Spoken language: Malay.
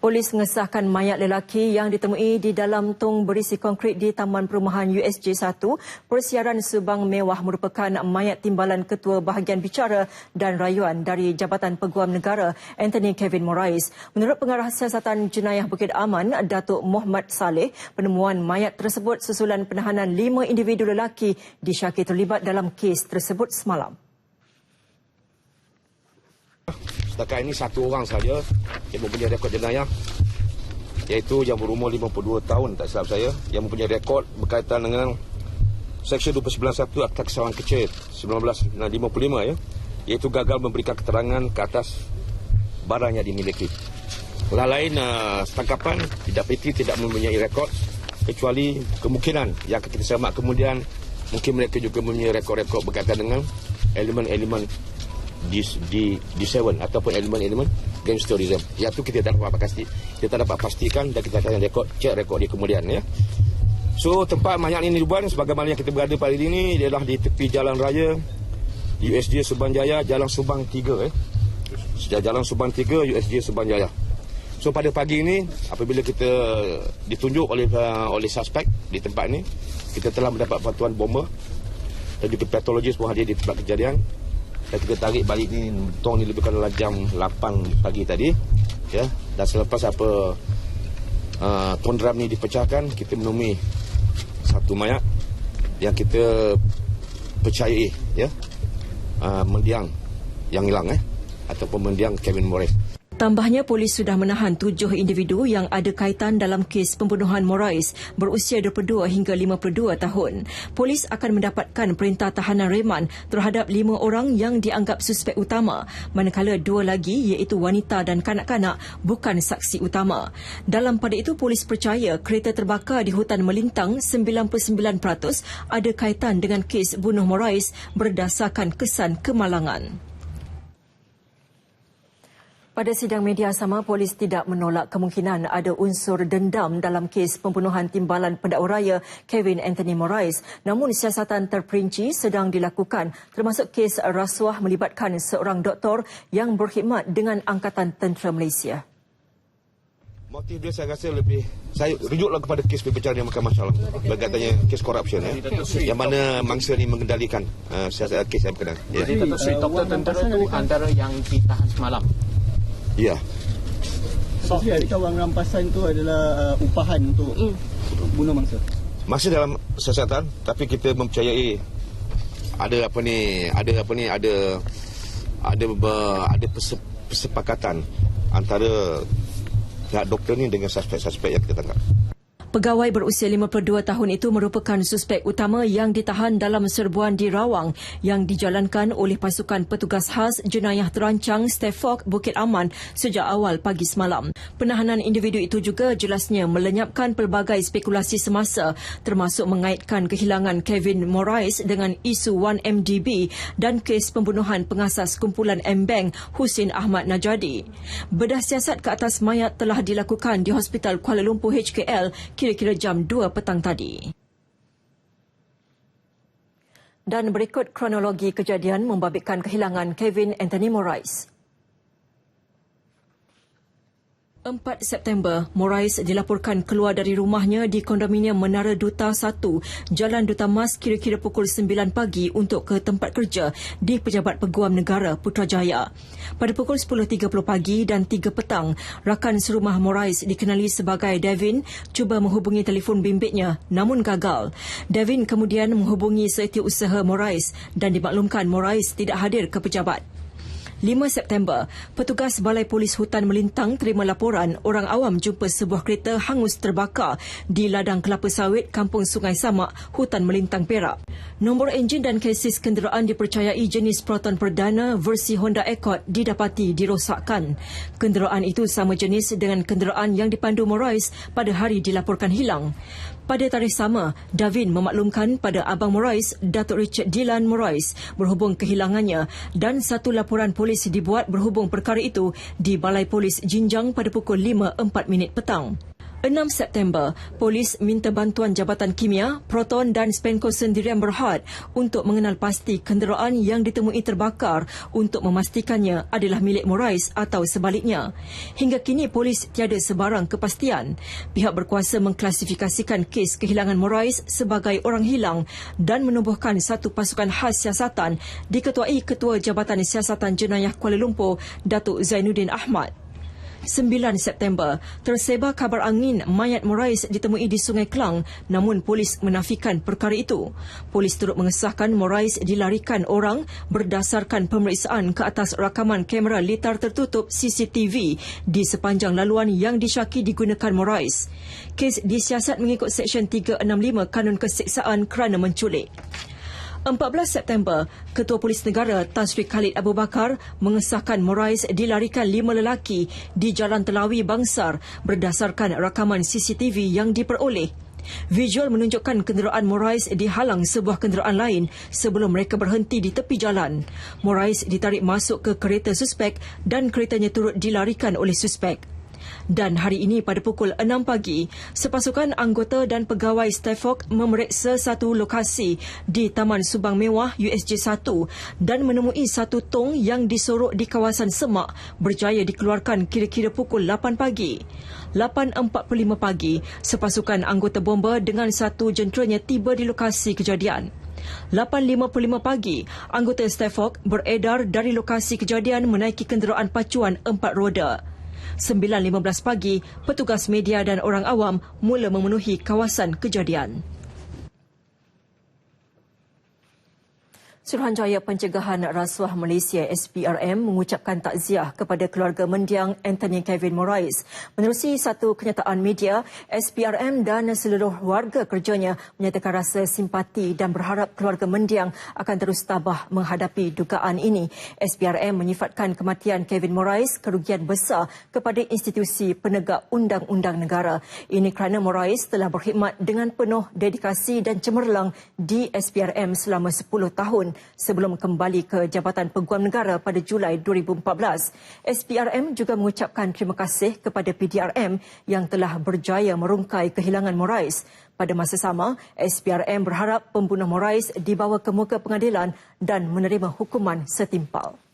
Polis mengesahkan mayat lelaki yang ditemui di dalam tong berisi konkrit di Taman Perumahan USJ 1. Persiaran Subang Mewah merupakan mayat timbalan Ketua Bahagian Bicara dan Rayuan dari Jabatan Peguam Negara Anthony Kevin Morais. Menurut Pengarah Siasatan Jenayah Bukit Aman, Datuk Muhammad Saleh, penemuan mayat tersebut susulan penahanan lima individu lelaki disyaki terlibat dalam kes tersebut semalam. Setakat ini satu orang saja yang mempunyai rekod jenayah iaitu yang berumur 52 tahun tak silap saya yang mempunyai rekod berkaitan dengan Seksyen 291 Akta Kesawan Kecil 1955 ya iaitu gagal memberikan keterangan ke atas barang yang dimiliki. Orang lain uh, setangkapan tidak peti tidak mempunyai rekod kecuali kemungkinan yang kita semak kemudian mungkin mereka juga mempunyai rekod-rekod berkaitan dengan elemen-elemen di di di seven ataupun elemen-elemen gangsterism. Yang tu kita tak dapat pasti. Kita tak dapat pastikan dan kita akan rekod cek rekod dia kemudian ya. So tempat mayat ini dibuat sebagaimana yang kita berada pada hari ini ialah di tepi jalan raya USJ Subang Jaya Jalan Subang 3 eh. Jalan Subang 3 USJ Subang Jaya. So pada pagi ini apabila kita ditunjuk oleh uh, oleh suspek di tempat ini kita telah mendapat bantuan bomba dan juga patologis pun hadir di tempat kejadian dan kita tarik balik ni tong ni lebih kurang jam 8 pagi tadi ya. Dan selepas apa uh, tong drum ni dipecahkan kita menemui satu mayat yang kita percayai ya. Uh, mendiang yang hilang eh ataupun mendiang Kevin Morris Tambahnya, polis sudah menahan tujuh individu yang ada kaitan dalam kes pembunuhan Morais berusia 22 hingga 52 tahun. Polis akan mendapatkan perintah tahanan reman terhadap lima orang yang dianggap suspek utama, manakala dua lagi iaitu wanita dan kanak-kanak bukan saksi utama. Dalam pada itu, polis percaya kereta terbakar di hutan melintang 99% ada kaitan dengan kes bunuh Morais berdasarkan kesan kemalangan. Pada sidang media sama, polis tidak menolak kemungkinan ada unsur dendam dalam kes pembunuhan timbalan pendakwa raya Kevin Anthony Morais. Namun siasatan terperinci sedang dilakukan termasuk kes rasuah melibatkan seorang doktor yang berkhidmat dengan Angkatan Tentera Malaysia. Motif dia saya rasa lebih saya rujuklah kepada kes pembicaraan yang Mahkamah Syarah berkaitannya kes korupsi ya. yang mana mangsa ini mengendalikan uh, siasat kes yang berkenaan. Ya. Jadi doktor tentera itu antara yang ditahan semalam. Ya. So, adakah wang rampasan itu adalah uh, upahan untuk mm. bunuh mangsa? Masih dalam siasatan tapi kita mempercayai ada apa ni, ada apa ni, ada ada ada persepakatan antara pihak doktor ni dengan suspek-suspek yang kita tangkap. Pegawai berusia 52 tahun itu merupakan suspek utama yang ditahan dalam serbuan di Rawang yang dijalankan oleh pasukan petugas khas jenayah terancang Stefok Bukit Aman sejak awal pagi semalam. Penahanan individu itu juga jelasnya melenyapkan pelbagai spekulasi semasa termasuk mengaitkan kehilangan Kevin Morais dengan isu 1MDB dan kes pembunuhan pengasas kumpulan M-Bank Husin Ahmad Najadi. Bedah siasat ke atas mayat telah dilakukan di Hospital Kuala Lumpur HKL kira-kira jam 2 petang tadi. Dan berikut kronologi kejadian membabitkan kehilangan Kevin Anthony Morais. 4 September, Morais dilaporkan keluar dari rumahnya di kondominium Menara Duta 1, Jalan Duta Mas kira-kira pukul 9 pagi untuk ke tempat kerja di Pejabat Peguam Negara Putrajaya. Pada pukul 10.30 pagi dan 3 petang, rakan serumah Morais dikenali sebagai Devin cuba menghubungi telefon bimbitnya namun gagal. Devin kemudian menghubungi setiausaha Morais dan dimaklumkan Morais tidak hadir ke pejabat. 5 September, petugas Balai Polis Hutan Melintang terima laporan orang awam jumpa sebuah kereta hangus terbakar di ladang kelapa sawit Kampung Sungai Samak, Hutan Melintang Perak. Nombor enjin dan kesis kenderaan dipercayai jenis Proton Perdana versi Honda Accord didapati dirosakkan. Kenderaan itu sama jenis dengan kenderaan yang dipandu Morais pada hari dilaporkan hilang. Pada tarikh sama, Davin memaklumkan pada Abang Morais, Datuk Richard Dylan Morais berhubung kehilangannya dan satu laporan polis dibuat berhubung perkara itu di Balai Polis Jinjang pada pukul 5.4 minit petang. 6 September, polis minta bantuan Jabatan Kimia, Proton dan Spenco Sendirian Berhad untuk mengenal pasti kenderaan yang ditemui terbakar untuk memastikannya adalah milik Morais atau sebaliknya. Hingga kini polis tiada sebarang kepastian. Pihak berkuasa mengklasifikasikan kes kehilangan Morais sebagai orang hilang dan menubuhkan satu pasukan khas siasatan diketuai Ketua Jabatan Siasatan Jenayah Kuala Lumpur, Datuk Zainuddin Ahmad. 9 September, tersebar kabar angin mayat Morais ditemui di Sungai Klang namun polis menafikan perkara itu. Polis turut mengesahkan Morais dilarikan orang berdasarkan pemeriksaan ke atas rakaman kamera litar tertutup CCTV di sepanjang laluan yang disyaki digunakan Morais. Kes disiasat mengikut Seksyen 365 Kanun Keseksaan kerana menculik. 14 September, Ketua Polis Negara Tan Sri Khalid Abu Bakar mengesahkan Morais dilarikan lima lelaki di Jalan Telawi Bangsar berdasarkan rakaman CCTV yang diperoleh. Visual menunjukkan kenderaan Morais dihalang sebuah kenderaan lain sebelum mereka berhenti di tepi jalan. Morais ditarik masuk ke kereta suspek dan keretanya turut dilarikan oleh suspek. Dan hari ini pada pukul 6 pagi, sepasukan anggota dan pegawai Stefok memeriksa satu lokasi di Taman Subang Mewah USJ 1 dan menemui satu tong yang disorok di kawasan Semak berjaya dikeluarkan kira-kira pukul 8 pagi. 8.45 pagi, sepasukan anggota bomba dengan satu jenteranya tiba di lokasi kejadian. 8.55 pagi, anggota Stefok beredar dari lokasi kejadian menaiki kenderaan pacuan empat roda. 9.15 pagi, petugas media dan orang awam mula memenuhi kawasan kejadian. Suruhanjaya Pencegahan Rasuah Malaysia SPRM mengucapkan takziah kepada keluarga mendiang Anthony Kevin Morais. Menerusi satu kenyataan media, SPRM dan seluruh warga kerjanya menyatakan rasa simpati dan berharap keluarga mendiang akan terus tabah menghadapi dugaan ini. SPRM menyifatkan kematian Kevin Morais kerugian besar kepada institusi penegak undang-undang negara. Ini kerana Morais telah berkhidmat dengan penuh dedikasi dan cemerlang di SPRM selama 10 tahun sebelum kembali ke Jabatan Peguam Negara pada Julai 2014. SPRM juga mengucapkan terima kasih kepada PDRM yang telah berjaya merungkai kehilangan Morais. Pada masa sama, SPRM berharap pembunuh Morais dibawa ke muka pengadilan dan menerima hukuman setimpal.